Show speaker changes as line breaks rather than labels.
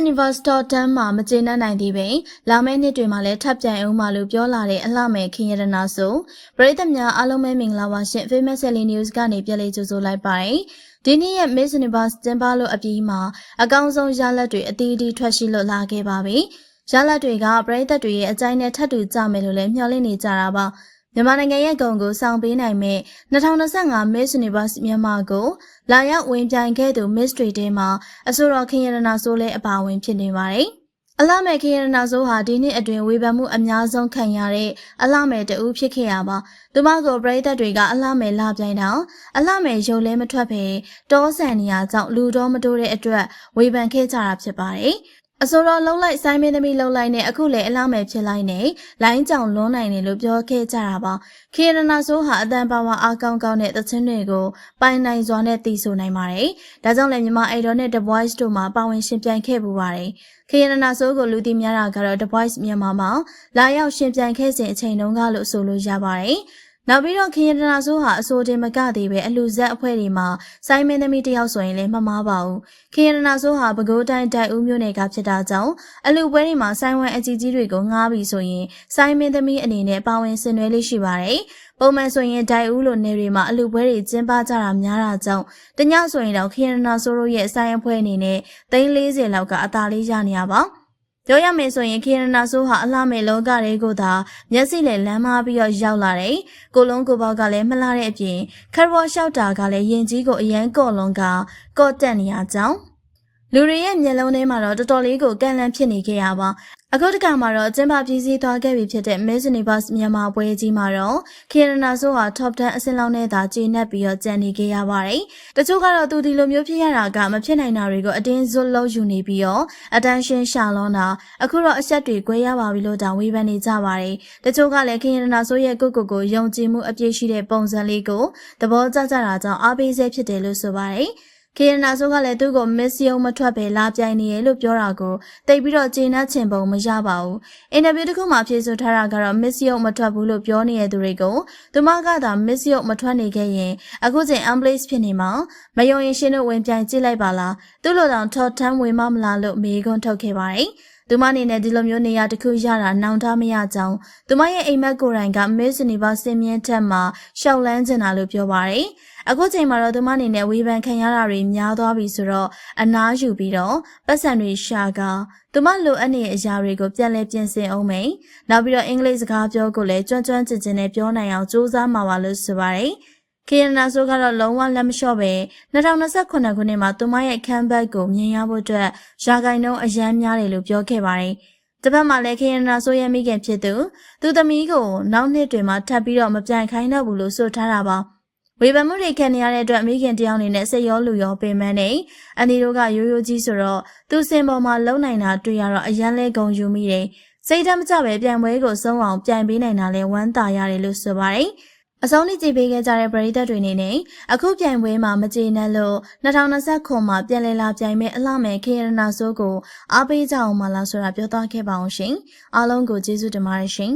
Universe Top 10မှာမကျေနပ်နိုင်သေးပင်လာမယ့်နှစ်တွေမှာလည်းထပ်ပြန်အောင်မလို့ပြောလာတဲ့အလှမဲ့ခင်ရတနာဆိုပရိသတ်များအားလုံးပဲမင်္ဂလာပါရှင် Famous Selling News ကနေပြန်လည်ကြိုဆိုလိုက်ပါတယ်ဒီနေ့ရဲ့ Miss Universe ကျင်းပလို့အပြီးမှာအကောင်းဆုံးရလဒ်တွေအသီးသီးထွက်ရှိလို့လာခဲ့ပါပြီရလဒ်တွေကပရိသတ်တွေရဲ့အကြိုက်နဲ့ထပ်တူကြမယ်လို့လည်းမျှော်လင့်နေကြတာပါ မြန်မာနိုင်ငံရဲ့ဂုဏ်ကိုဆောင်ပေးနိုင်မဲ့2025 Miss Universe မြန်မာကိုလာရောက်ဝင်ပြိုင်ခဲ့သူ Miss တွေထဲမှာအဆိုတော်ခင်ရတနာဆိုးလည်းအပါအဝင်ဖြစ်နေပါတယ်။အလှမဲ့ခင်ရတနာဆိုးဟာဒီနှစ်အတွင်းဝေဖန်မှုအများဆုံးခံရတဲ့အလှမဲ့တဦးဖြစ်ခဲ့ရပါ။သူမကိုပရိသတ်တွေကအလှမဲ့လာပြိုင်တော့အလှမဲ့ရုပ်လဲမထွက်ဖဲတောဆန်နေရကြောင့်လူတော်မတိုးတဲ့အတွက်ဝေဖန်ခဲ့ကြတာဖြစ်ပါတယ်။ အစိုးရလုံးလိုက်ဆိုင်မင်းသမီးလုံးလိုက်နဲ့အခုလည်းအလားမယ်ဖြစ်လိုက်နေလိုင်းကြောင်လွန်းနိုင်တယ်လို့ပြောခဲ့ကြတာပါခေရနာဆိုးဟာအတန်ပါဝါအားကောင်းကောင်းတဲ့သချင်းတွေကိုပိုင်နိုင်စွာနဲ့တည်ဆိုနိုင်ပါတယ်ဒါကြောင့်လည်းမြန်မာအိဒိုနဲ့ The Voice တို့မှာပါဝင်ရှင်ပြိုင်ခဲ့ပူပါတယ်ခေရနာဆိုးကိုလူသိများတာကတော့ The Voice မြန်မာမှာလာရောက်ရှင်ပြိုင်ခဲ့စဉ်အချိန်တုန်းကလို့ဆိုလို့ရပါတယ် နောက်ပြီးတော့ခင်ရတနာဆိုးဟာအစိုးတင်မကသေးပဲအလူဇက်အဖွဲ့တွေမှာစိုင်းမင်းသမီးတယောက်ဆိုရင်လည်းမမားပါဘူးခင်ရတနာဆိုးဟာပဲခူးတိုင်းတိုက်ဦးမြို့နယ်ကဖြစ်တာကြောင့်အလူပွဲတွေမှာစိုင်းဝမ်အကြီးကြီးတွေကိုငှားပြီးဆိုရင်စိုင်းမင်းသမီးအနေနဲ့ပါဝင်ဆင်နွှဲလေးရှိပါတယ်ပုံမှန်ဆိုရင်ဒိုင်ဦးလိုနေတွေမှာအလူပွဲတွေကျင်းပကြတာများတာကြောင့်တညဆိုရင်တော့ခရဏနာဆိုးတို့ရဲ့ဆိုင်အဖွဲ့အနေနဲ့340လောက်ကအသာလေးရနေရပါ ပြောရမယ်ဆိုရင်ခေရနာဆိုးဟာအလှမဲ့လောကတွေကိုသာမျက်စိနဲ့လမ်းမပြီးတော့ရောက်လာတယ်။ကိုလုံးကိုပေါကလည်းမလှတဲ့အပြင်ခရဘော့လျှောက်တာကလည်းရင်ကြီးကိုအရန်ကော့လုံးကကော့တက်နေရကြောင်းလူတွေရဲ့မျက်လုံးထဲမှာတော့တော်တော်လေးကိုကန်လန့်ဖြစ်နေခဲ့ရပါ အခုတခါမှာတော့အကျင်းပပြည်စည်းသွားခဲ့ပြီဖြစ်တဲ့ Miss Universe မြန်မာပွဲကြီးမှာတော့ခေရနာဆိုးဟာ Top 10အဆင့်လောက်နဲ့သာကျေနပ်ပြီးတော့ကြံနေခဲ့ရပါတယ်။တချို့ကတော့သူဒီလိုမျိုးဖြစ်ရတာကမဖြစ်နိုင်တာတွေကိုအတင်းဇွတ်လို့ယူနေပြီးတော့ attention ရှာလွန်တာအခုတော့အဆက်တွေ꿰ရပါပြီလို့တောင်ဝေဖန်နေကြပါတယ်။တချို့ကလည်းခေရနာဆိုးရဲ့ကိုကိုကိုယုံကြည်မှုအပြည့်ရှိတဲ့ပုံစံလေးကိုသဘောကျကြတာကြောင့်အားပေးစေဖြစ်တယ်လို့ဆိုပါတယ်။ ခေရနာဆိုးကလည်းသူ့ကိုမစ်ယုံမထွက်ပဲလာပြိုင်နေရလို့ပြောတာကိုတိတ်ပြီးတော့ကျေနပ်ချင်ပုံမရပါဘူး။အင်တာဗျူးတစ်ခုမှာဖြေဆိုထားတာကတော့မစ်ယုံမထွက်ဘူးလို့ပြောနေတဲ့သူတွေကိုသူမကသာမစ်ယုံမထွက်နေခဲ့ရင်အခုချိန် Amplace ဖြစ်နေမှာမယုံရင်ရှင်းတို့ဝင်ပြိုင်ကြည့်လိုက်ပါလား။သူ့လိုတောင်ထော်ထမ်းဝင်မမလားလို့မေးခွန်းထုတ်ခဲ့ပါတယ်။ သူမအနေနဲ့ဒီလိုမျိုးနေရာတစ်ခုရတာနောင်တမရကြောင်းသူမရဲ့အိမ်မက်ကိုယ်တိုင်က Miss Universe စင်မြင့်ထက်မှာရှောက်လန်းကျင်တာလို့ပြောပါတယ်။အခုချိန်မှာတော့သူမအနေနဲ့ဝေဖန်ခံရတာတွေများသွားပြီဆိုတော့အနားယူပြီးတော့ပတ်စံတွေရှာကသူမလိုအပ်နေတဲ့အရာတွေကိုပြန်လဲပြင်ဆင်အောင်မယ်။နောက်ပြီးတော့အင်္ဂလိပ်စကားပြောကိုလည်းကျွမ်းကျွမ်းကျင်ကျင်နဲ့ပြောနိုင်အောင်စူးစမ်းမှာပါလို့ဆိုပါတယ်။ ခေယနာဆိုကတော့လုံးဝလက်မလျှော့ပဲ2028ခုနှစ်မှာသူမရဲ့ comeback ကိုမြင်ရဖို့အတွက်ရာဂိုင်နှုန်းအရန်များတယ်လို့ပြောခဲ့ပါတယ်။တစ်ဖက်မှာလည်းခေယနာဆိုရဲ့မိခင်ဖြစ်သူသူသမီးကိုနောက်နှစ်တွေမှာထပ်ပြီးတော့မပြိုင်ခိုင်းတော့ဘူးလို့ဆိုထားတာပါ။ဝေဖန်မှုတွေခံနေရတဲ့အတွက်အမေခင်တယောက်အနေနဲ့စိတ်ရောလူရောပင်ပန်းနေအန်ဒီတို့ကရိုးရိုးကြီးဆိုတော့သူ့စင်ပေါ်မှာလုံနိုင်တာတွေ့ရတော့အရန်လဲဂုံယူမိတယ်စိတ်ဓာတ်မကျပဲပြန်ပွဲကိုစုံအောင်ပြန်ပေးနိုင်တာလဲဝမ်းသာရတယ်လို့ဆိုပါတယ် အဆုံးထိကြည့်ပေးခဲ့ကြတဲ့ပရိသတ်တွေနေနဲ့အခုပြိုင်ပွဲမှာမကျေနပ်လို့2029မှာပြန်လည်လာပြိုင်မဲ့အလှမယ်ခေရနာစိုးကိုအားပေးကြအောင်မလားဆိုတာပြောသွားခဲ့ပါအောင်ရှင်အားလုံးကိုကျေးဇူးတင်ပါတယ်ရှင်